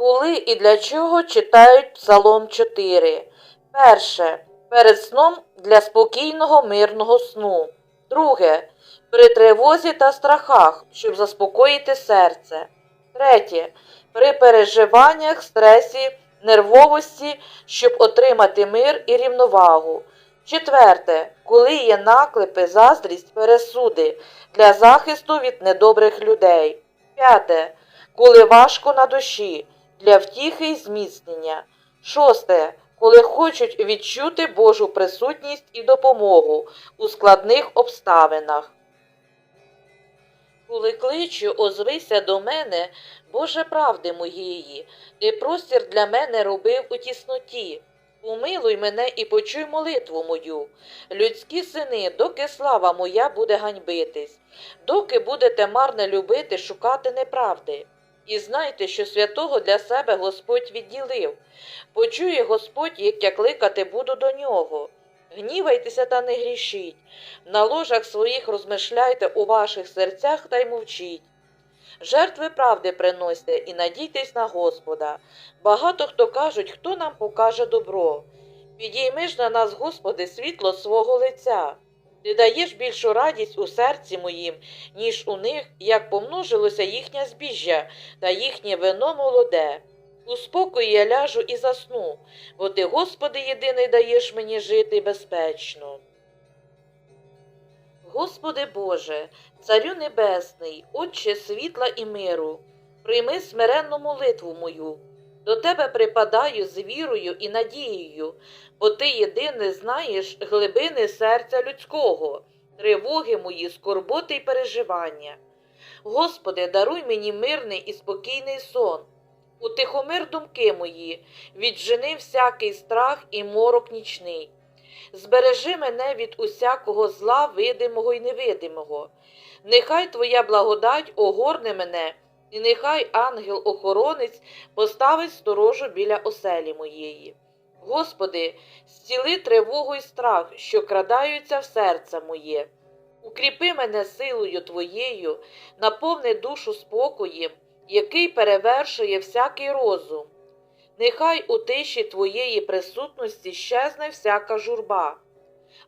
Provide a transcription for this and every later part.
Коли і для чого читають Псалом 4? Перше. Перед сном для спокійного мирного сну. Друге. При тривозі та страхах, щоб заспокоїти серце. Третє. При переживаннях, стресі, нервовості, щоб отримати мир і рівновагу. Четверте. Коли є наклепи, заздрість, пересуди для захисту від недобрих людей. П'яте. Коли важко на душі для втіхи й зміцнення. Шосте. Коли хочуть відчути Божу присутність і допомогу у складних обставинах. Коли кличу, озвися до мене, Боже правди моєї, ти простір для мене робив у тісноті. Умилуй мене і почуй молитву мою. Людські сини, доки слава моя буде ганьбитись, доки будете марне любити, шукати неправди. І знайте, що святого для себе Господь відділив. Почує Господь, як я кликати буду до нього. Гнівайтеся та не грішіть, на ложах своїх розмишляйте у ваших серцях та й мовчіть. Жертви правди приносьте і надійтесь на Господа. Багато хто кажуть, хто нам покаже добро. Підійми ж на нас, Господи, світло свого лиця. Ти даєш більшу радість у серці моїм, ніж у них, як помножилося їхнє збіжжя та їхнє вино молоде. У спокої я ляжу і засну, бо ти, Господи, єдиний даєш мені жити безпечно. Господи Боже, Царю Небесний, Отче світла і миру, прийми смиренну молитву мою. До Тебе припадаю з вірою і надією, бо Ти єдине знаєш глибини серця людського, тривоги мої, скорботи й переживання. Господи, даруй мені мирний і спокійний сон. Утихомир думки мої, віджени всякий страх і морок нічний. Збережи мене від усякого зла видимого й невидимого. Нехай Твоя благодать огорне мене, і нехай ангел-охоронець поставить сторожу біля оселі моєї. Господи, зціли тривогу й страх, що крадаються в серце моє. Укріпи мене силою Твоєю, наповни душу спокоєм, який перевершує всякий розум. Нехай у тиші Твоєї присутності щезне всяка журба,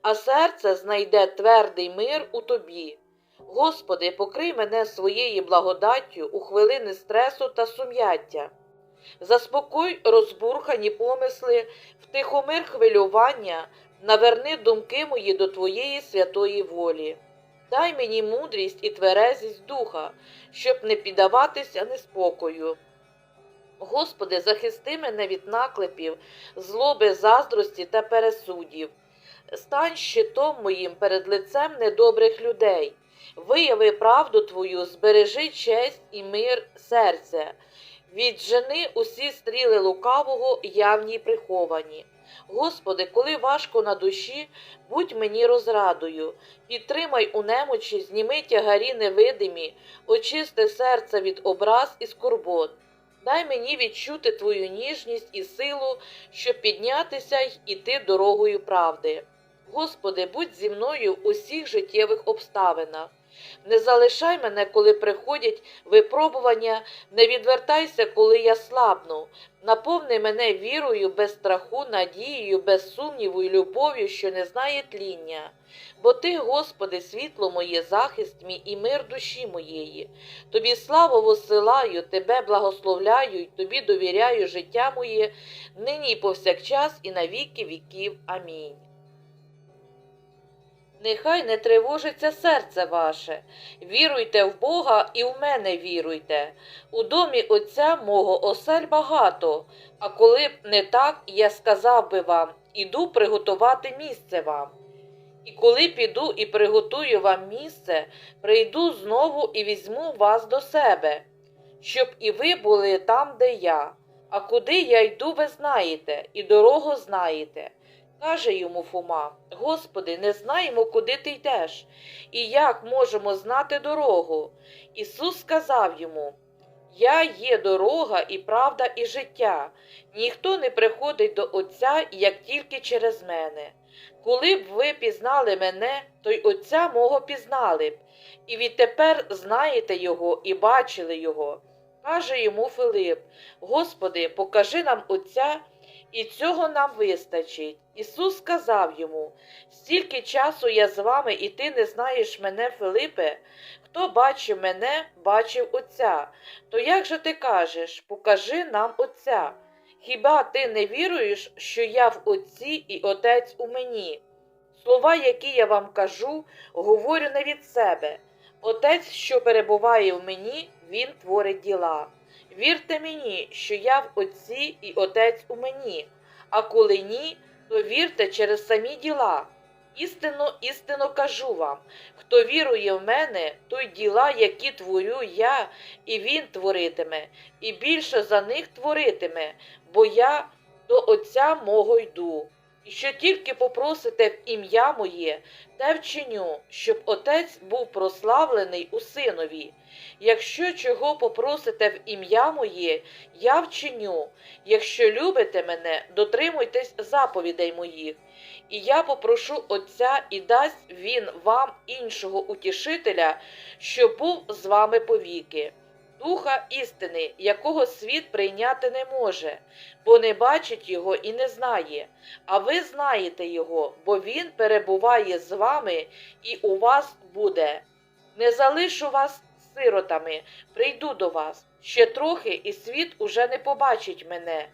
а серце знайде твердий мир у Тобі. Господи, покрий мене своєю благодаттю у хвилини стресу та сум'яття. Заспокой розбурхані помисли, втихомир хвилювання, наверни думки мої до Твоєї святої волі. Дай мені мудрість і тверезість духа, щоб не піддаватися неспокою. Господи, захисти мене від наклепів, злоби, заздрості та пересудів. Стань щитом моїм перед лицем недобрих людей. Вияви правду Твою, збережи честь і мир серця. Віджени усі стріли лукавого, явні й приховані. Господи, коли важко на душі, будь мені розрадою, підтримай у немочі, зніми тягарі невидимі, очисти серце від образ і скорбот. Дай мені відчути Твою ніжність і силу, щоб піднятися й іти дорогою правди. Господи, будь зі мною в усіх життєвих обставинах. Не залишай мене, коли приходять випробування, не відвертайся, коли я слабну. Наповни мене вірою, без страху, надією, без сумніву і любов'ю, що не знає тління. Бо Ти, Господи, світло моє, захист мій і мир душі моєї. Тобі славу посилаю, Тебе благословляю й Тобі довіряю життя моє, нині й повсякчас, і на віки віків. Амінь. Нехай не тривожиться серце ваше. Віруйте в Бога і в мене віруйте. У домі Отця мого осель багато, а коли б не так, я сказав би вам, іду приготувати місце вам. І коли піду і приготую вам місце, прийду знову і візьму вас до себе, щоб і ви були там, де я. А куди я йду, ви знаєте, і дорогу знаєте. Каже йому Фома, Господи, не знаємо, куди ти йдеш, і як можемо знати дорогу. Ісус сказав йому, Я є дорога і правда, і життя. Ніхто не приходить до Отця, як тільки через мене. Коли б ви пізнали мене, то й Отця мого пізнали б, і відтепер знаєте Його і бачили Його. Каже йому Филип: Господи, покажи нам Отця, і цього нам вистачить. Ісус сказав йому: Стільки часу я з вами, і ти не знаєш мене, Филипе. Хто бачив мене, бачив Отця. То як же ти кажеш, покажи нам Отця? Хіба ти не віруєш, що я в Отці і Отець у мені? Слова, які я вам кажу, говорю не від себе. Отець, що перебуває в мені, він творить діла. Вірте мені, що я в Отці і Отець у мені, а коли ні, то вірте через самі діла. Істинно, істинно кажу вам, хто вірує в мене, той діла, які творю я, і він творитиме, і більше за них творитиме, бо я до Отця мого йду. І що тільки попросите в ім'я моє, те вчиню, щоб Отець був прославлений у Синові. Якщо чого попросите в ім'я моє, я вчиню. Якщо любите мене, дотримуйтесь заповідей моїх. І я попрошу Отця, і дасть він вам іншого утішителя, що був з вами повіки. Духа істини, якого світ прийняти не може, бо не бачить його і не знає. А ви знаєте його, бо він перебуває з вами і у вас буде. Не залишу вас сиротами, прийду до вас. Ще трохи, і світ уже не побачить мене,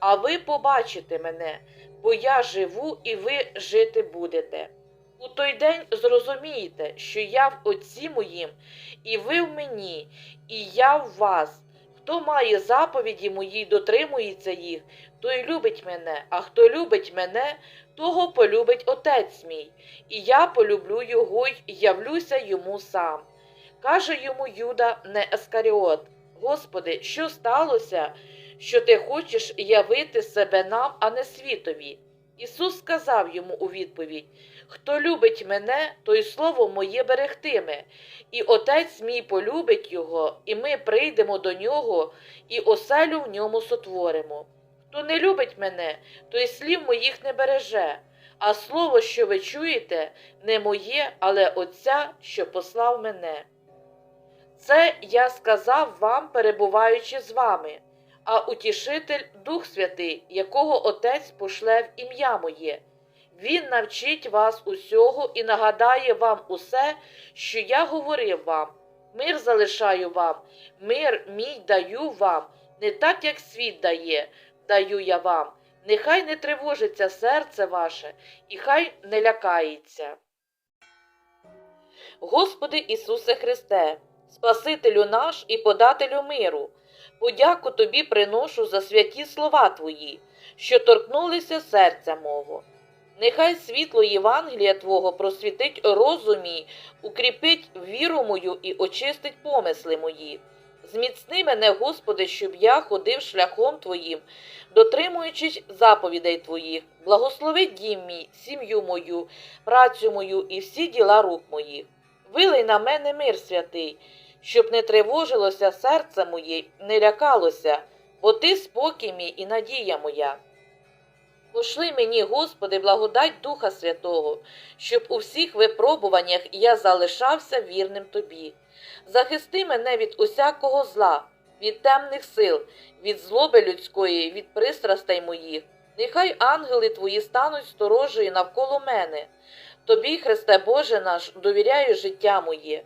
а ви побачите мене, бо я живу і ви жити будете. У той день зрозумієте, що я в Отці моїм, і ви в мені, і я в вас. Хто має заповіді мої, дотримується їх, той любить мене, а хто любить мене, того полюбить Отець мій, і я полюблю його й явлюся йому сам. Каже йому Юда не Ескаріот, Господи, що сталося, що ти хочеш явити себе нам, а не світові? Ісус сказав йому у відповідь Хто любить мене, той слово моє берегтиме, і Отець мій полюбить його, і ми прийдемо до нього, і оселю в ньому сотворимо. Хто не любить мене, той слів моїх не береже, а слово, що ви чуєте, не моє, але Отця, що послав мене. Це я сказав вам, перебуваючи з вами, а утішитель Дух Святий, якого Отець пошле в ім'я моє. Він навчить вас усього і нагадає вам усе, що я говорив вам. Мир залишаю вам, мир мій даю вам, не так, як світ дає, даю я вам. Нехай не тривожиться серце ваше, і хай не лякається. Господи Ісусе Христе, Спасителю наш і подателю миру, подяку Тобі приношу за святі слова Твої, що торкнулися серця мого. Нехай світло Євангелія Твого просвітить розум мій, укріпить віру мою і очистить помисли мої. Зміцни мене, Господи, щоб я ходив шляхом Твоїм, дотримуючись заповідей Твоїх, благослови дім мій, сім'ю мою, працю мою і всі діла рук моїх. Вилий на мене мир святий, щоб не тривожилося серце моє, не лякалося, бо Ти спокій мій і надія моя. Пошли мені, Господи, благодать Духа Святого, щоб у всіх випробуваннях я залишався вірним Тобі. Захисти мене від усякого зла, від темних сил, від злоби людської, від пристрастей моїх. Нехай ангели Твої стануть сторожею навколо мене. Тобі, Христе Боже наш, довіряю життя моє.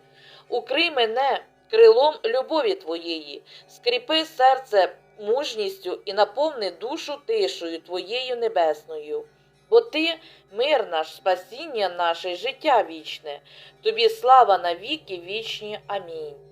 Укрий мене крилом любові Твоєї, скріпи серце мужністю і наповни душу тишою Твоєю небесною. Бо Ти мир наш, спасіння наше, життя вічне, тобі слава на віки вічні. Амінь.